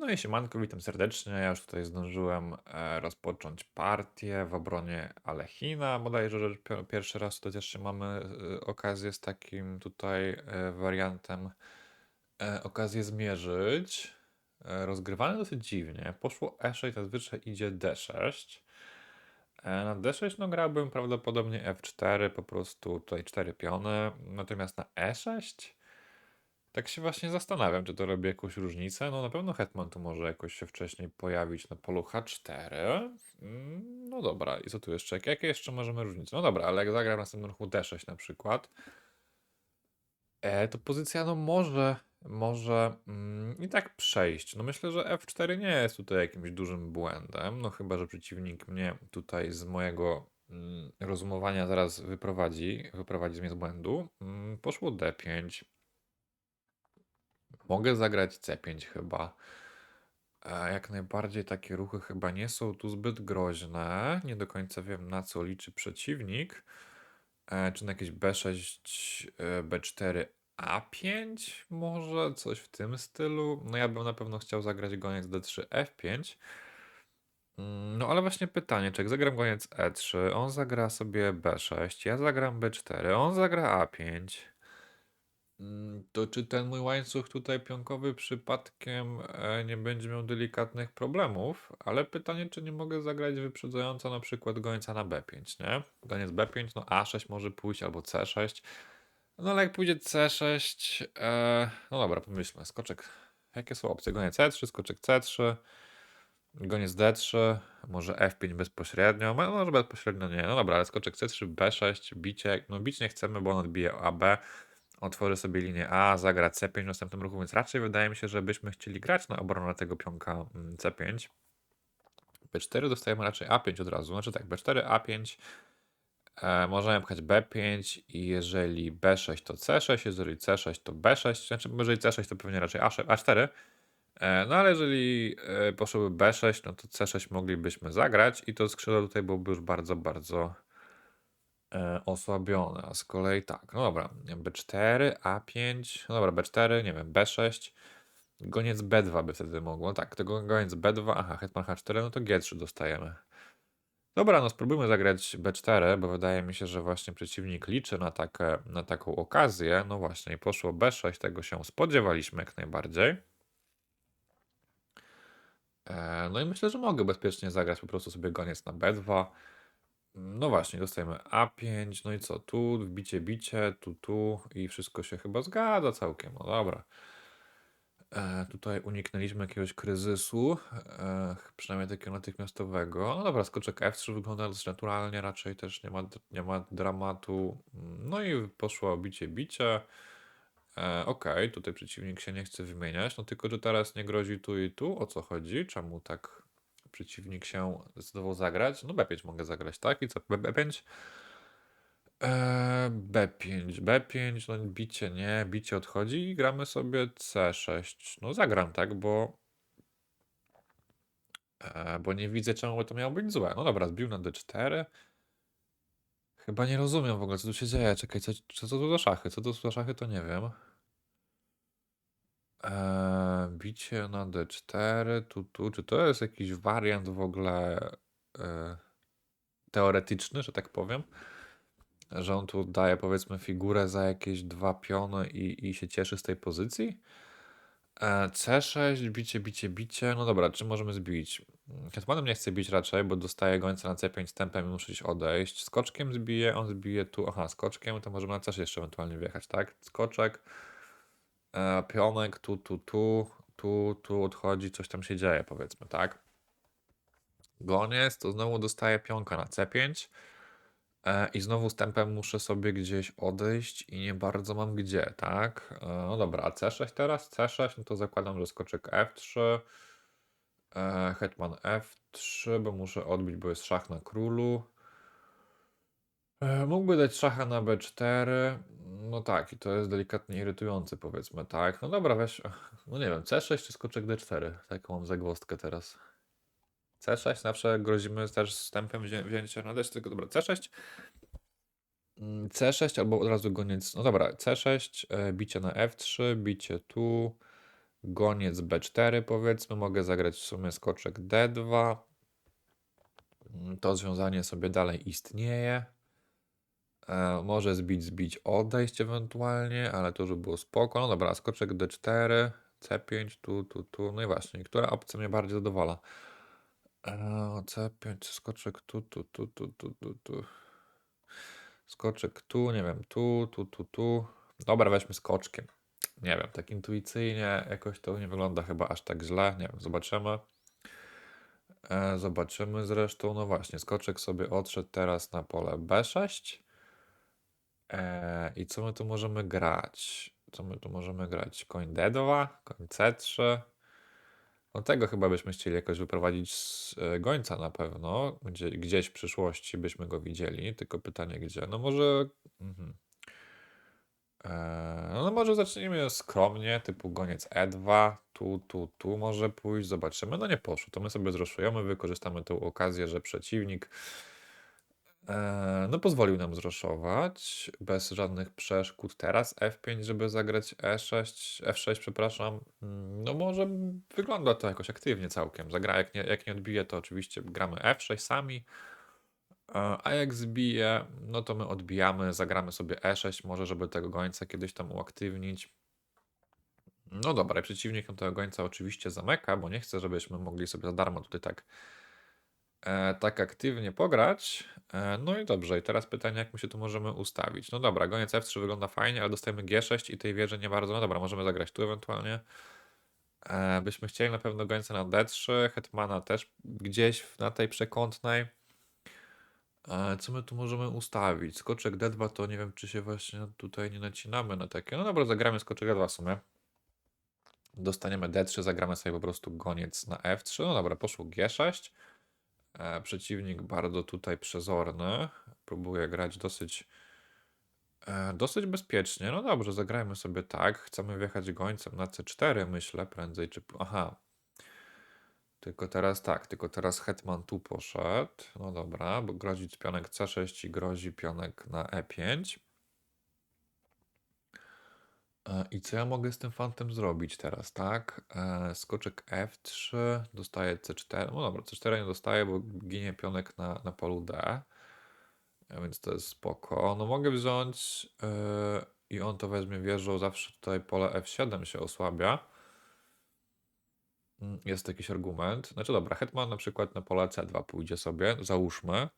No i siemanko, witam serdecznie. Ja już tutaj zdążyłem e, rozpocząć partię w obronie Alechina. Bodajże że pi- pierwszy raz tutaj jeszcze mamy e, okazję z takim tutaj e, wariantem okazję zmierzyć. Rozgrywane dosyć dziwnie. Poszło E6, zazwyczaj idzie D6. E, na D6 no grałbym prawdopodobnie F4, po prostu tutaj 4 piony. Natomiast na E6 tak się właśnie zastanawiam, czy to robi jakąś różnicę. No na pewno hetman tu może jakoś się wcześniej pojawić na polu H4. Mm, No dobra, i co tu jeszcze? Jak- Jakie jeszcze możemy różnice? No dobra, ale jak zagram w następnym ruchu D6 na przykład, e, to pozycja no może, może mm, i tak przejść. No myślę, że F4 nie jest tutaj jakimś dużym błędem, no chyba, że przeciwnik mnie tutaj z mojego mm, rozumowania zaraz wyprowadzi, wyprowadzi mnie z błędu. Mm, Poszło D5. Mogę zagrać C5 chyba. E, Jak najbardziej takie ruchy chyba nie są tu zbyt groźne. Nie do końca wiem na co liczy przeciwnik. E, Czy na jakieś B6, e, B4, A5 może? Coś w tym stylu. No ja bym na pewno chciał zagrać goniec D3, F5. Mm, No ale właśnie pytanie, czy jak zagram goniec E3, on zagra sobie B6, ja zagram B4, on zagra A5. Mm, To czy ten mój łańcuch tutaj pionkowy przypadkiem e, nie będzie miał delikatnych problemów? Ale pytanie, czy nie mogę zagrać wyprzedzająco na przykład gońca na B5, nie? Goniec B5, no A6 może pójść albo C6. No ale jak pójdzie C6, e, no dobra, pomyślmy, skoczek. Jakie są opcje? Goniec C3, skoczek C3, goniec D3, może F5 bezpośrednio, no może bezpośrednio nie. No dobra, ale skoczek C3, B6, bicie, no bić nie chcemy, bo on odbije AB otworzy sobie linię A, zagra C5 w następnym ruchu, więc raczej wydaje mi się, że byśmy chcieli grać na obronę tego pionka mm, C5. B4 dostajemy raczej A5 od razu, znaczy tak, B4, A5, e, możemy pchać B5 i jeżeli B6 to C6, jeżeli C6 to B6, znaczy jeżeli C6 to pewnie raczej A6, A4, e, no ale jeżeli e, poszłoby B6, no to C6 moglibyśmy zagrać i to skrzydło tutaj byłoby już bardzo, bardzo e, osłabione. A z kolei tak, no dobra, B4, A5, no dobra, B4, nie wiem, B6, goniec B2 by wtedy mogło. No tak, tego goniec B2, aha, hetman H4, no to G3 dostajemy. Dobra, no spróbujmy zagrać B4, bo wydaje mi się, że właśnie przeciwnik liczy na, takie, na taką okazję. No właśnie, poszło B6, tego się spodziewaliśmy jak najbardziej. E, No i myślę, że mogę bezpiecznie zagrać po prostu sobie goniec na B2. No właśnie, dostajemy A5, no i co, tu wbicie, bicie, tu, tu i wszystko się chyba zgadza całkiem, no dobra. E, tutaj uniknęliśmy jakiegoś kryzysu, e, przynajmniej takiego natychmiastowego. No dobra, skoczek F3 wygląda dosyć naturalnie, raczej też nie ma, nie ma dramatu. No i poszło bicie, bicie. E, Okej, tutaj przeciwnik się nie chce wymieniać, no tylko, że teraz nie grozi tu i tu. O co chodzi? Czemu tak przeciwnik się zdecydował zagrać? No B5 mogę zagrać, tak? I co? B- B5? Eee, B5, B5, no bicie nie, bicie odchodzi i gramy sobie C6. No zagram tak, bo e, bo nie widzę czemu to miało być złe. No dobra, zbił na D4. Chyba nie rozumiem w ogóle co tu się dzieje. Czekaj, co, co to za szachy? Co to za szachy to nie wiem. Eee, bicie na D4, tu, tu. Czy to jest jakiś wariant w ogóle e, teoretyczny, że tak powiem? Że on tu daje powiedzmy figurę za jakieś dwa piony i, i się cieszy z tej pozycji. E, C6, bicie, bicie, bicie. No dobra, czy możemy zbić? Hetmanem nie chcę bić raczej, bo dostaję gońca na C5 tempem i muszę gdzieś odejść. Skoczkiem zbije, on zbije tu. Aha, skoczkiem, to możemy na C6 jeszcze ewentualnie wjechać, tak? Skoczek, e, pionek, tu, tu, tu, tu, tu odchodzi, coś tam się dzieje powiedzmy, tak? Goniec, to znowu dostaję pionka na C5. E, I znowu z tempem muszę sobie gdzieś odejść i nie bardzo mam gdzie, tak? E, No dobra, a C6 teraz? C6, no to zakładam, że skoczek F3, e, hetman F3, bo muszę odbić, bo jest szach na królu. E, Mógłby dać szacha na B4, no tak, i to jest delikatnie irytujące powiedzmy, tak? No dobra, weź, no nie wiem, C6 czy skoczek D4? Taką mam zagwozdkę teraz. C6 zawsze grozimy też tempem wzię wzięcia na deszcz, tylko dobra, C6. Mm, C6 albo od razu goniec. No dobra, C6, e, bicie na F3, bicie tu, Goniec B4 powiedzmy, mogę zagrać w sumie skoczek D2. Mm, To związanie sobie dalej istnieje. E, może zbić, zbić, odejść ewentualnie, ale to już by było spoko. No dobra, skoczek D4, C5, tu, tu, tu. No i właśnie, która opcja mnie bardziej zadowala? E, C5, skoczek tu, tu, tu, tu, tu, tu, tu. Skoczek tu, nie wiem, tu, tu, tu, tu. Dobra, weźmy skoczkiem. Nie wiem, tak intuicyjnie jakoś to nie wygląda chyba aż tak źle. Nie wiem, zobaczymy. E, zobaczymy zresztą. No właśnie, skoczek sobie odszedł teraz na pole B6. E, I co my tu możemy grać? Co my tu możemy grać? Koń D2, koń C3. No tego chyba byśmy chcieli jakoś wyprowadzić z e, gońca na pewno. Gdzie, gdzieś w przyszłości byśmy go widzieli. Tylko pytanie gdzie? No może... Mhm. E, No może zacznijmy skromnie, typu goniec E2, tu, tu, tu może pójść, zobaczymy. No nie poszło, to my sobie zroszujemy, wykorzystamy tę okazję, że przeciwnik e, no pozwolił nam zroszować bez żadnych przeszkód. Teraz F5, żeby zagrać E6, F6, przepraszam. Mm, No może wygląda to jakoś aktywnie całkiem. Zagra, jak nie, jak nie odbije, to oczywiście gramy F6 sami. E, A jak zbije, no to my odbijamy, zagramy sobie E6, może żeby tego gońca kiedyś tam uaktywnić. No dobra, i przeciwnik tego gońca oczywiście zamyka, bo nie chce, żebyśmy mogli sobie za darmo tutaj tak, e, tak aktywnie pograć. E, no i dobrze, i teraz pytanie, jak my się tu możemy ustawić. No dobra, goniec F3 wygląda fajnie, ale dostajemy G6 i tej wieży nie bardzo. No dobra, możemy zagrać tu ewentualnie. E, byśmy chcieli na pewno gońca na D3, hetmana też gdzieś na tej przekątnej. Co my tu możemy ustawić? Skoczek D2 to nie wiem, czy się właśnie tutaj nie nacinamy na takie. No dobra, zagramy skoczek D2 w sumie. Dostaniemy D3, zagramy sobie po prostu goniec na F3. No dobra, poszło G6. E, przeciwnik bardzo tutaj przezorny. Próbuje grać dosyć, e, dosyć bezpiecznie. No dobrze, zagrajmy sobie tak. Chcemy wjechać gońcem na C4, myślę, prędzej czy... Aha, tylko teraz tak, tylko teraz hetman tu poszedł. No dobra, bo grozi pionek C6 i grozi pionek na E5. E, I co ja mogę z tym fantem zrobić teraz, tak? E, skoczek F3, dostaje C4. No dobra, C4 nie dostaje, bo ginie pionek na, na polu D. E, Więc to jest spoko. No mogę wziąć i on to weźmie wieżą, zawsze tutaj pole F7 się osłabia. Mm, Jest jakiś argument. Znaczy dobra, hetman na przykład na pole C2 pójdzie sobie, załóżmy.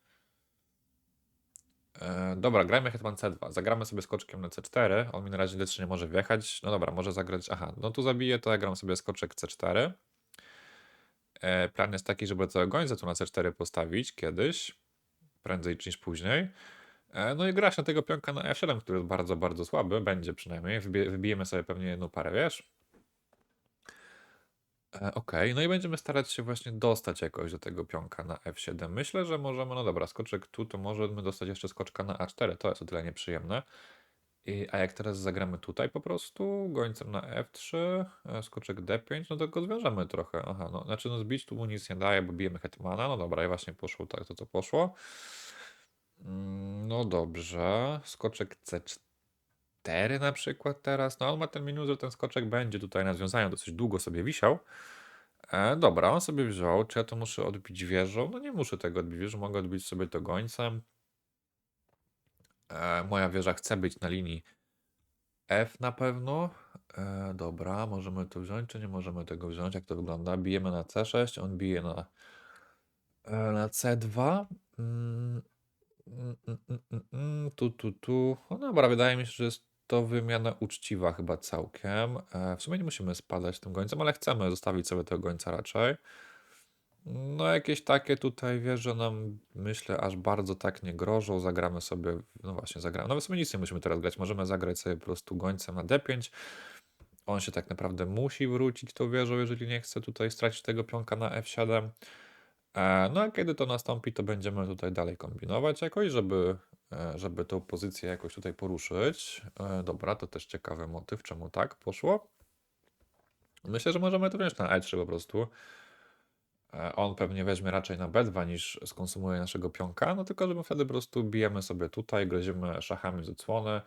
E, dobra, grajmy hetman C2. Zagramy sobie skoczkiem na C4. On mi na razie D3 nie może wjechać. No dobra, może zagrać. Aha, no tu zabiję, to ja gram sobie skoczek C4. E, plan jest taki, żeby tego gońca tu na C4 postawić kiedyś, prędzej niż później. E, no i grać na tego pionka na F7, który jest bardzo, bardzo słaby, będzie przynajmniej. Wybijemy sobie pewnie jedną parę, wiesz? E, Okej, no i będziemy starać się właśnie dostać jakoś do tego pionka na F7. Myślę, że możemy, no dobra, skoczek tu, to możemy dostać jeszcze skoczka na A4, to jest o tyle nieprzyjemne. I, a jak teraz zagramy tutaj po prostu, gońcem na F3, e, skoczek D5, no to go zwiążemy trochę. Aha, no, znaczy no zbić tu mu nic nie daje, bo bijemy hetmana, no dobra, i właśnie poszło tak to, co poszło. Mm, No dobrze, skoczek C4 na przykład teraz, no on ma ten minus, że ten skoczek będzie tutaj na związaniu dosyć długo sobie wisiał. E, dobra, on sobie wziął. Czy ja to muszę odbić wieżą? No nie muszę tego odbić wieżą, mogę odbić sobie to gońcem. E, moja wieża chce być na linii F na pewno. E, dobra, możemy to wziąć, czy nie możemy tego wziąć? Jak to wygląda? Bijemy na C6, on bije na, e, na C2. Mm, mm, mm, mm, mm, mm, tu, tu, tu. No dobra, wydaje mi się, że jest to wymiana uczciwa chyba całkiem. E, w sumie nie musimy spadać tym gońcem, ale chcemy zostawić sobie tego gońca raczej. No jakieś takie tutaj wieże nam, myślę, aż bardzo tak nie grożą. Zagramy sobie, no właśnie, zagramy. No w sumie nic nie musimy teraz grać. Możemy zagrać sobie po prostu gońcem na D5. On się tak naprawdę musi wrócić tą wieżą, jeżeli nie chce tutaj stracić tego pionka na F7. E, No a kiedy to nastąpi, to będziemy tutaj dalej kombinować jakoś, żeby, żeby tą pozycję jakoś tutaj poruszyć. E, Dobra, to też ciekawy motyw, czemu tak poszło. Myślę, że możemy to wziąć na E3 po prostu. E, On pewnie weźmie raczej na B2 niż skonsumuje naszego pionka, no tylko że my wtedy po prostu bijemy sobie tutaj, grozimy szachami z odsłony.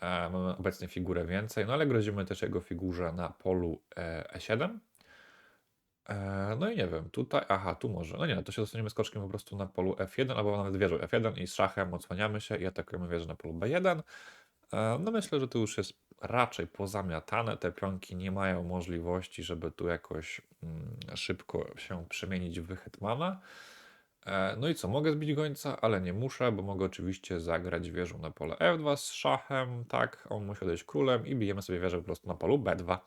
E, mamy obecnie figurę więcej, no ale grozimy też jego figurze na polu e, E7. E, no i nie wiem, tutaj, aha, tu może, no nie, to się dostaniemy skoczkiem po prostu na polu F1 albo nawet wieżą F1 i szachem odsłaniamy się i atakujemy wieżę na polu B1. E, no myślę, że to już jest raczej pozamiatane. Te pionki nie mają możliwości, żeby tu jakoś mm, szybko się przemienić w hetmana. E, No i co, mogę zbić gońca, ale nie muszę, bo mogę oczywiście zagrać wieżą na pole F2 z szachem, tak, on musi odejść królem i bijemy sobie wieżę po prostu na polu B2.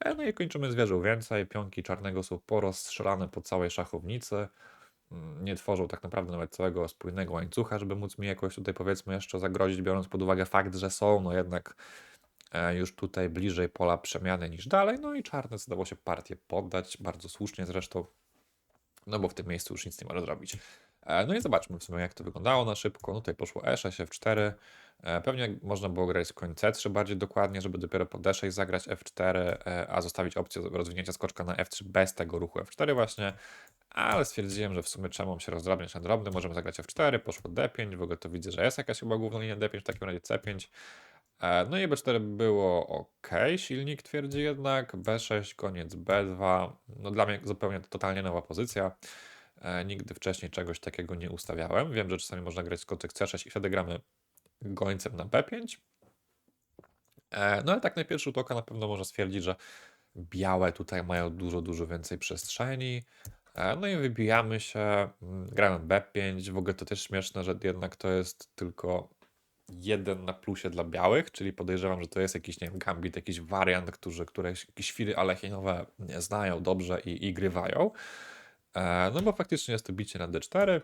E, No i kończymy z wieżą więcej, pionki czarnego są porozstrzelane po całej szachownicy, Mm, nie tworzą tak naprawdę nawet całego spójnego łańcucha, żeby móc mi jakoś tutaj powiedzmy jeszcze zagrozić, biorąc pod uwagę fakt, że są no jednak e, już tutaj bliżej pola przemiany niż dalej, no i czarne zdało się partię poddać, bardzo słusznie zresztą, no bo w tym miejscu już nic nie może zrobić. E, No i zobaczmy w sumie jak to wyglądało na szybko. No tutaj poszło E6, F4. E, Pewnie można było grać koń C3 bardziej dokładnie, żeby dopiero po D6 zagrać F4, e, a zostawić opcję rozwinięcia skoczka na F3 bez tego ruchu F4 właśnie. Ale stwierdziłem, że w sumie czemu mam się rozdrabniać na drobny, możemy zagrać F4, poszło D5, w ogóle to widzę, że jest jakaś chyba główna linia D5, w takim razie C5. E, No i B4 było ok, silnik twierdzi jednak, B6, koniec B2, no dla mnie zupełnie totalnie nowa pozycja. Nigdy wcześniej czegoś takiego nie ustawiałem. Wiem, że czasami można grać skoczek C6 i wtedy gramy gońcem na B5. E, No ale tak na pierwszy rzut oka na pewno można stwierdzić, że białe tutaj mają dużo, dużo więcej przestrzeni. E, No i wybijamy się, mm, gramy B5. W ogóle to też śmieszne, że jednak to jest tylko jeden na plusie dla białych, czyli podejrzewam, że to jest jakiś, nie wiem, gambit, jakiś wariant, którzy, które świry alechinowe znają dobrze i, i grywają. E, No bo faktycznie jest to bicie na D4.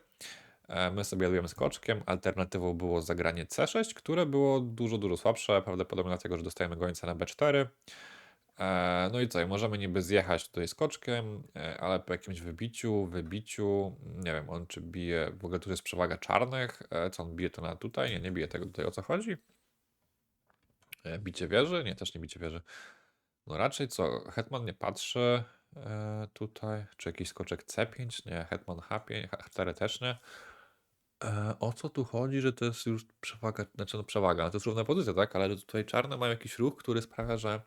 E, My sobie jadujemy skoczkiem. Alternatywą było zagranie C6, które było dużo, dużo słabsze, prawdopodobnie dlatego, że dostajemy gońca na B4. E, No i co, możemy niby zjechać tutaj skoczkiem, e, ale po jakimś wybiciu, wybiciu, nie wiem, on czy bije, w ogóle tu jest przewaga czarnych, co on bije to na tutaj? Nie, nie bije tego tutaj, o co chodzi? Bicie wieży? Nie, też nie bicie wieży. No raczej co, hetman nie patrzy tutaj, czy jakiś skoczek C5? Nie, hetman H5, H4 też nie. E, o co tu chodzi, że to jest już przewaga, znaczy no przewaga, to jest równa pozycja, tak? Ale tutaj czarne mają jakiś ruch, który sprawia, że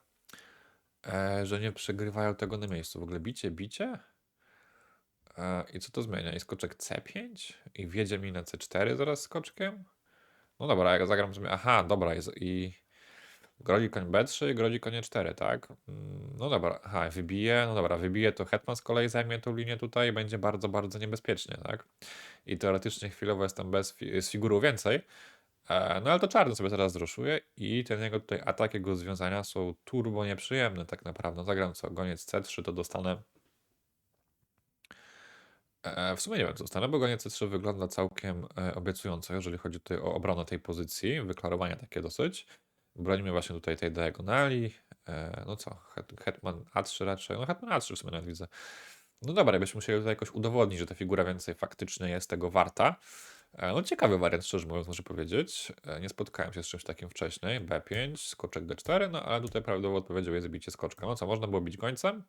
E, że nie przegrywają tego na miejscu. W ogóle bicie, bicie. E, I co to zmienia? I skoczek C5? I wjedzie mi na C4 zaraz skoczkiem? No dobra, jak zagram sobie. Aha, dobra, jest, i grodzi koń B3, grodzi konie 4, tak? Mm, No dobra, aha, wybije. No dobra, wybije, to hetman z kolei zajmie tą linię tutaj i będzie bardzo, bardzo niebezpiecznie, tak? I teoretycznie chwilowo jestem bez, fi- z figurą więcej. E, No ale to czarny sobie teraz zroszuje i ten jego tutaj atak, jego związania są turbo nieprzyjemne tak naprawdę. Zagram co, goniec C3 to dostanę... E, W sumie nie wiem co dostanę, bo goniec C3 wygląda całkiem e, obiecująco, jeżeli chodzi tutaj o obronę tej pozycji, wyklarowanie takie dosyć. Bronimy właśnie tutaj tej diagonali. E, No co, het, hetman A3 raczej, no hetman A3 w sumie nawet widzę. No dobra, jakbyśmy musieli tutaj jakoś udowodnić, że ta figura więcej faktycznie jest tego warta. E, No ciekawy wariant, szczerze mówiąc, muszę powiedzieć. E, Nie spotkałem się z czymś takim wcześniej. B5, skoczek D4, no ale tutaj prawidłową odpowiedzią jest bicie skoczka. No co, można było bić gońcem.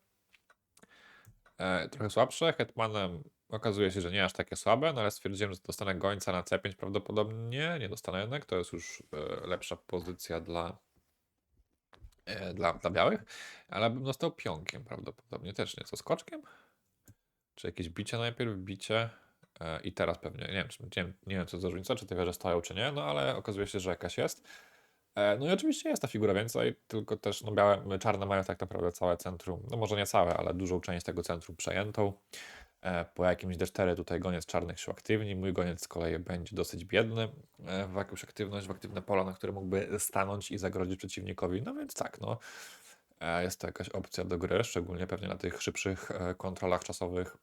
Trochę słabsze. Hetmanem okazuje się, że nie aż takie słabe, no ale stwierdziłem, że dostanę gońca na C5 prawdopodobnie. Nie dostanę jednak, to jest już e, lepsza pozycja dla, e, dla, dla białych, ale bym dostał pionkiem prawdopodobnie też nie. Co, skoczkiem? Czy jakieś bicie najpierw, bicie e, i teraz pewnie, nie wiem, czy, nie, nie wiem co za różnica, czy te wieże stoją, czy nie, no ale okazuje się, że jakaś jest. No i oczywiście jest ta figura więcej, tylko też no białe, czarne mają tak naprawdę całe centrum, no może nie całe, ale dużą część tego centrum przejętą. E, Po jakimś D4 tutaj goniec czarnych się aktywni, mój goniec z kolei będzie dosyć biedny e, w jakąś aktywność, w aktywne pola, na które mógłby stanąć i zagrozić przeciwnikowi, no więc tak, no. E, Jest to jakaś opcja do gry, szczególnie pewnie na tych szybszych kontrolach czasowych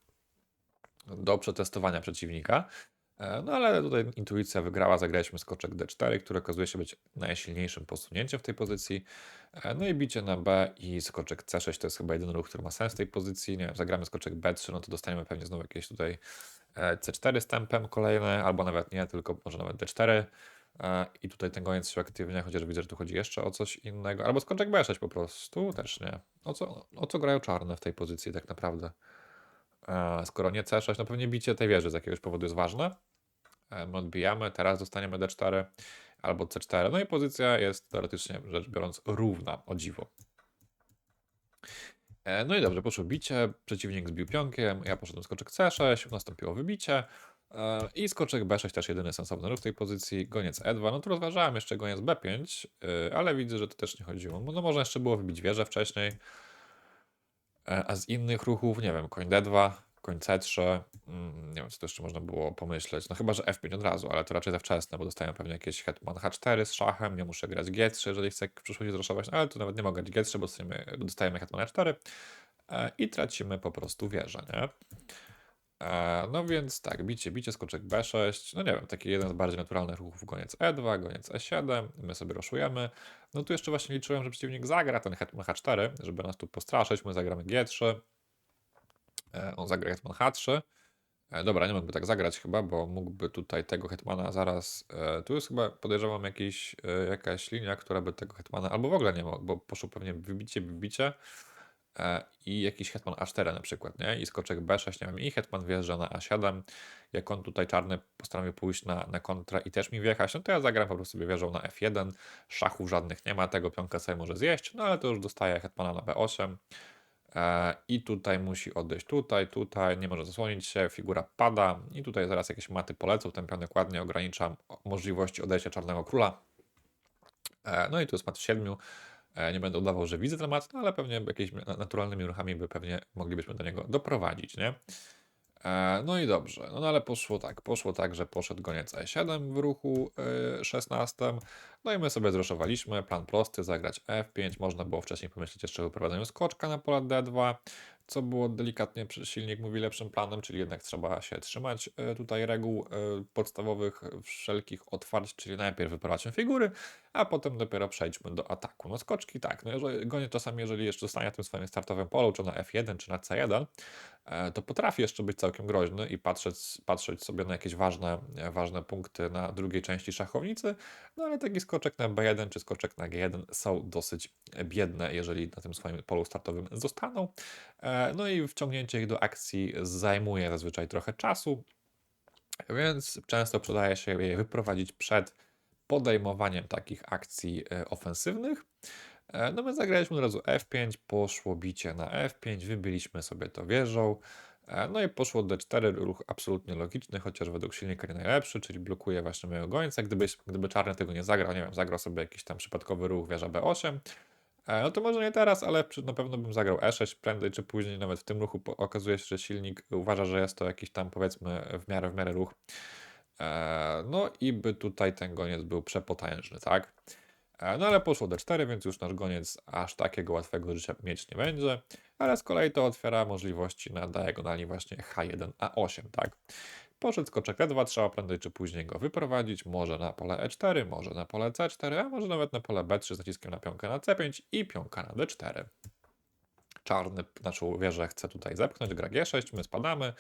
do przetestowania przeciwnika. E, No ale tutaj intuicja wygrała, zagraliśmy skoczek D4, który okazuje się być najsilniejszym posunięciem w tej pozycji. E, No i bicie na B i skoczek C6 to jest chyba jedyny ruch, który ma sens w tej pozycji. Nie wiem, zagramy skoczek B3, no to dostaniemy pewnie znowu jakieś tutaj e, C4 z tempem kolejne, albo nawet nie, tylko może nawet D4. E, I tutaj ten goniec się aktywnie, chociaż widzę, że tu chodzi jeszcze o coś innego. Albo skoczek B6 po prostu, też nie. O co, o co grają czarne w tej pozycji tak naprawdę? E, Skoro nie C6, no pewnie bicie tej wieży z jakiegoś powodu jest ważne. E, My odbijamy, teraz dostaniemy D4. albo C4. No i pozycja jest teoretycznie rzecz biorąc równa, o dziwo. E, No i dobrze, poszło bicie, przeciwnik zbił pionkiem, ja poszedłem skoczek C6, nastąpiło wybicie i skoczek B6 też jedyny sensowny ruch w tej pozycji, goniec E2, no tu rozważałem jeszcze goniec B5, e, ale widzę, że to też nie chodziło. No można jeszcze było wybić wieżę wcześniej, a z innych ruchów, nie wiem, koń D2, koń C3, mm, nie wiem, co to jeszcze można było pomyśleć, no chyba, że F5 od razu, ale to raczej za wczesne, bo dostaję pewnie jakieś hetman H4 z szachem, nie muszę grać G3, jeżeli chcę w przyszłości zroszować, no ale tu nawet nie mogę grać G3, bo dostajemy, dostajemy hetman H4 e, i tracimy po prostu wieżę, nie? E, No więc tak, bicie, bicie, skoczek B6, no nie wiem, taki jeden z bardziej naturalnych ruchów, goniec E2, goniec E7, my sobie roszujemy. No tu jeszcze właśnie liczyłem, że przeciwnik zagra ten hetman H4, żeby nas tu postraszyć, my zagramy G3, e, on zagra hetman H3. E, Dobra, nie mógłby tak zagrać chyba, bo mógłby tutaj tego hetmana zaraz. Tu jest chyba, podejrzewam, jakiś, jakaś linia, która by tego hetmana, albo w ogóle nie mógł, bo poszło pewnie wybicie, wybicie E, i jakiś hetman A4 na przykład, nie? I skoczek B6, nie wiem, i hetman wjeżdża na A7, jak on tutaj czarny postanowi pójść na, na kontrę i też mi wjechać, no to ja zagram po prostu sobie wieżą na F1, szachów żadnych nie ma, tego pionka sobie może zjeść, no ale to już dostaje hetmana na B8 e, i tutaj musi odejść tutaj, tutaj, nie może zasłonić się, figura pada. I tutaj zaraz jakieś maty polecą, ten pionek ładnie ogranicza możliwości odejścia czarnego króla, e, no i tu jest mat w 7, nie będę udawał, że widzę ten mat, no ale pewnie jakimiś na- naturalnymi ruchami by pewnie moglibyśmy do niego doprowadzić, nie? E, No i dobrze, no, no ale poszło tak, poszło tak, że poszedł goniec E7 w ruchu y, 16, no i my sobie zroszowaliśmy, plan prosty, zagrać F5, można było wcześniej pomyśleć jeszcze o wyprowadzeniu skoczka na pole D2, co było delikatnie, silnik mówi lepszym planem, czyli jednak trzeba się trzymać y, tutaj reguł y, podstawowych wszelkich otwarć, czyli najpierw wyprowadźmy figury, a potem dopiero przejdźmy do ataku. No skoczki tak, no jeżeli, goniec czasami, jeżeli jeszcze zostanie na tym swoim startowym polu, czy na F1, czy na C1, e, to potrafi jeszcze być całkiem groźny i patrzeć, patrzeć sobie na jakieś ważne, e, ważne punkty na drugiej części szachownicy, no ale taki skoczek na B1 czy skoczek na G1 są dosyć biedne, jeżeli na tym swoim polu startowym zostaną. E, No i wciągnięcie ich do akcji zajmuje zazwyczaj trochę czasu, więc często przydaje się je wyprowadzić przed podejmowaniem takich akcji e, ofensywnych. E, No my zagraliśmy od razu F5, poszło bicie na F5, wybiliśmy sobie to wieżą. No i poszło D4, ruch absolutnie logiczny, chociaż według silnika nie najlepszy, czyli blokuje właśnie mojego gońca. Gdyby, gdyby czarny tego nie zagrał, nie wiem, zagrał sobie jakiś tam przypadkowy ruch wieża B8, e, no to może nie teraz, ale na pewno bym zagrał E6 prędzej czy później, nawet w tym ruchu okazuje się, że silnik uważa, że jest to jakiś tam powiedzmy w miarę w miarę ruch. E, No i by tutaj ten goniec był przepotężny, tak? E, No ale poszło D4, więc już nasz goniec aż takiego łatwego życia mieć nie będzie, ale z kolei to otwiera możliwości na diagonali właśnie H1, A8, tak? Poszedł skoczek E2, trzeba prędzej czy później go wyprowadzić, może na pole E4, może na pole C4, a może nawet na pole B3 z naciskiem na pionkę na C5 i pionka na D4. Czarny naszą wieżę chce tutaj zepchnąć, gra G6, my spadamy,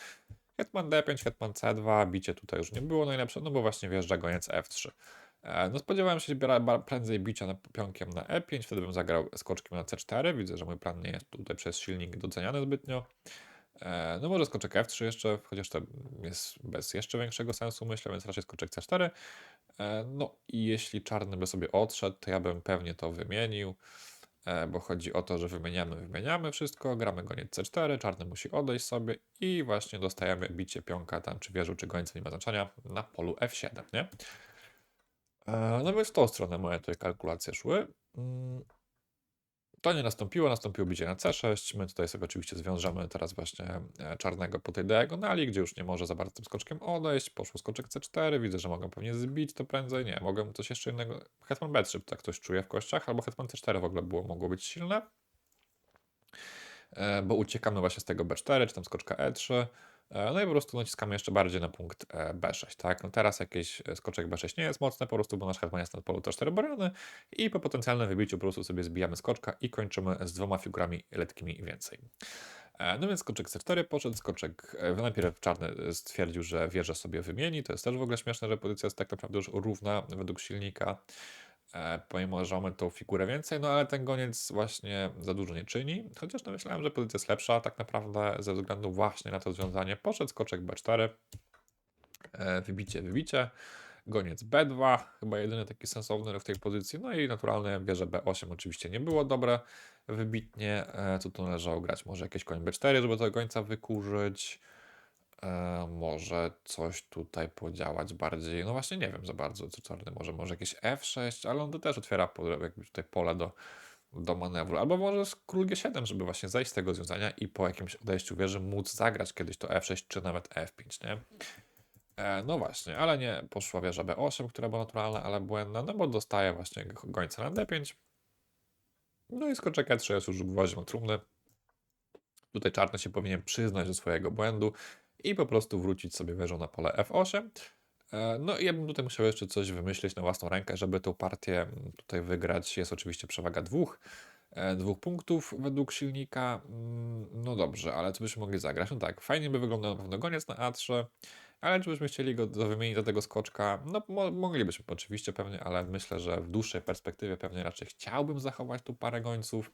Hetman D5, Hetman C2, bicie tutaj już nie było najlepsze, no bo właśnie wjeżdża goniec F3. E, No spodziewałem się ba- prędzej bicia na pionkiem na E5, wtedy bym zagrał skoczkiem na C4. Widzę, że mój plan nie jest tutaj przez silnik doceniany zbytnio. E, No może skoczek F3 jeszcze, chociaż to jest bez jeszcze większego sensu myślę, więc raczej skoczek C4. E, No i jeśli czarny by sobie odszedł, to ja bym pewnie to wymienił, e, bo chodzi o to, że wymieniamy, wymieniamy wszystko, gramy goniec C4, czarny musi odejść sobie i właśnie dostajemy bicie pionka tam, czy wieżu, czy gońca, nie ma znaczenia, na polu F7, nie? No więc w tą stronę moje tutaj kalkulacje szły. To nie nastąpiło, nastąpiło bicie na C6. My tutaj sobie oczywiście zwiążemy teraz właśnie e, czarnego po tej diagonali, gdzie już nie może za bardzo tym skoczkiem odejść. Poszło skoczek C4, widzę, że mogę pewnie zbić to prędzej. Nie, mogę coś jeszcze innego. Hetman B3, tak ktoś czuje w kościach, albo Hetman C4 w ogóle było, mogło być silne. E, Bo uciekamy właśnie z tego B4, czy tam skoczka E3. E, No i po prostu naciskamy jeszcze bardziej na punkt e, B6, tak? No teraz jakiś e, skoczek B6 nie jest mocny, po prostu, bo nasz hetman jest na polu T4 broniony i po potencjalnym wybiciu po prostu sobie zbijamy skoczka i kończymy z dwoma figurami letkimi i więcej. No więc skoczek C4 poszedd, skoczek, najpierw czarny stwierdził, że wieżę sobie wymieni, to jest też w ogóle śmieszne, że pozycja jest tak naprawdę już równa według silnika, pomimo, że mamy tą figurę więcej, no ale ten goniec właśnie za dużo nie czyni, chociaż no myślałem, że pozycja jest lepsza tak naprawdę ze względu właśnie na to związanie. Poszedł skoczek B4, e, wybicie, wybicie. goniec B2, chyba jedyny taki sensowny w tej pozycji, no i naturalne wieże B8 oczywiście nie było dobre, wybitnie, e, co tu należało grać, może jakieś koń B4, żeby tego gońca wykurzyć, e, może coś tutaj podziałać bardziej, no właśnie nie wiem za bardzo, co czarny może, może jakieś F6, ale on to też otwiera jakby tutaj pole do, do manewru, albo może z król G7, żeby właśnie zejść z tego związania i po jakimś odejściu wieży móc zagrać kiedyś to F6 czy nawet F5, nie? E, no właśnie, ale nie poszła wieża B8, która była naturalna, ale błędna, no bo dostaje właśnie go- gońca na D5. No i skoczek E3 jest już gwoździem trumny. Tutaj czarny się powinien przyznać do swojego błędu i po prostu wrócić sobie wieżą na pole F8. E, No i ja bym tutaj musiał jeszcze coś wymyślić na własną rękę, żeby tą partię mm, tutaj wygrać. Jest oczywiście przewaga dwóch, e, dwóch punktów według silnika. Mm, No dobrze, ale co byśmy mogli zagrać? No tak, fajnie by wyglądał na pewno goniec na A3, ale czy byśmy chcieli go wymienić do tego skoczka? No mo moglibyśmy oczywiście pewnie, ale myślę, że w dłuższej perspektywie pewnie raczej chciałbym zachować tu parę gońców.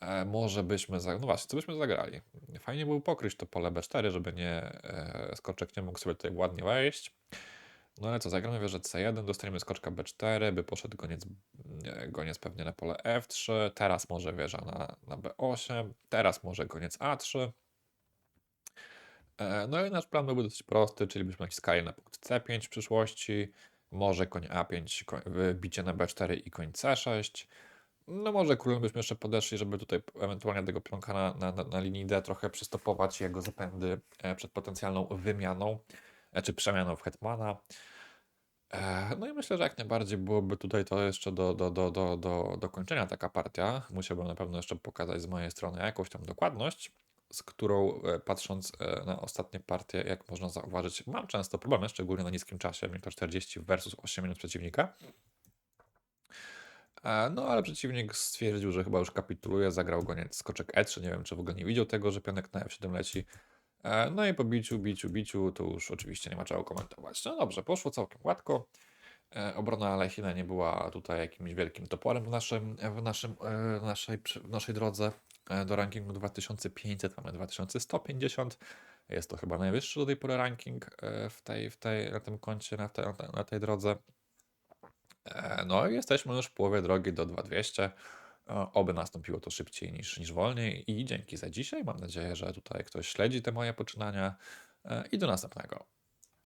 E, może byśmy, za... no właśnie, co byśmy zagrali? Fajnie byłoby pokryć to pole B4, żeby nie, e, skoczek nie mógł sobie tutaj ładnie wejść. No ale co, zagramy wieżę C1, dostaniemy skoczka B4, by poszedł goniec, nie, goniec pewnie na pole F3, teraz może wieża na, na B8, teraz może goniec A3. E, No i nasz plan byłby dosyć prosty, czyli byśmy naciskali na punkt C5 w przyszłości, może koń A5, koń, bicie na B4 i koń C6. No może królem byśmy jeszcze podeszli, żeby tutaj ewentualnie tego pionka na, na, na- linii D trochę przystopować jego zapędy e, przed potencjalną wymianą, e, czy przemianą w hetmana. E, No i myślę, że jak najbardziej byłoby tutaj to jeszcze do, do, do, do, do, do kończenia taka partia. Musiałbym na pewno jeszcze pokazać z mojej strony jakąś tam dokładność, z którą patrząc na ostatnie partie, jak można zauważyć, mam często problemy, szczególnie na niskim czasie, minuta 40 versus 8 minut przeciwnika. No ale przeciwnik stwierdził, że chyba już kapituluje, zagrał goniec skoczek E3, nie wiem czy w ogóle nie widział tego, że pionek na F7 leci. E, No i po biciu, biciu, biciu, to już oczywiście nie ma czego komentować. No dobrze, poszło całkiem gładko. E, Obrona Lechina nie była tutaj jakimś wielkim toporem w, naszym, w, naszym, e, w, naszej, w naszej drodze do rankingu 2500, mamy 2150. Jest to chyba najwyższy do tej pory ranking w tej, w tej, na tym koncie, na, te, na tej drodze. E, No i jesteśmy już w połowie drogi do 2200. E, Oby nastąpiło to szybciej niż, niż wolniej. I dzięki za dzisiaj. Mam nadzieję, że tutaj ktoś śledzi te moje poczynania. E, I do następnego.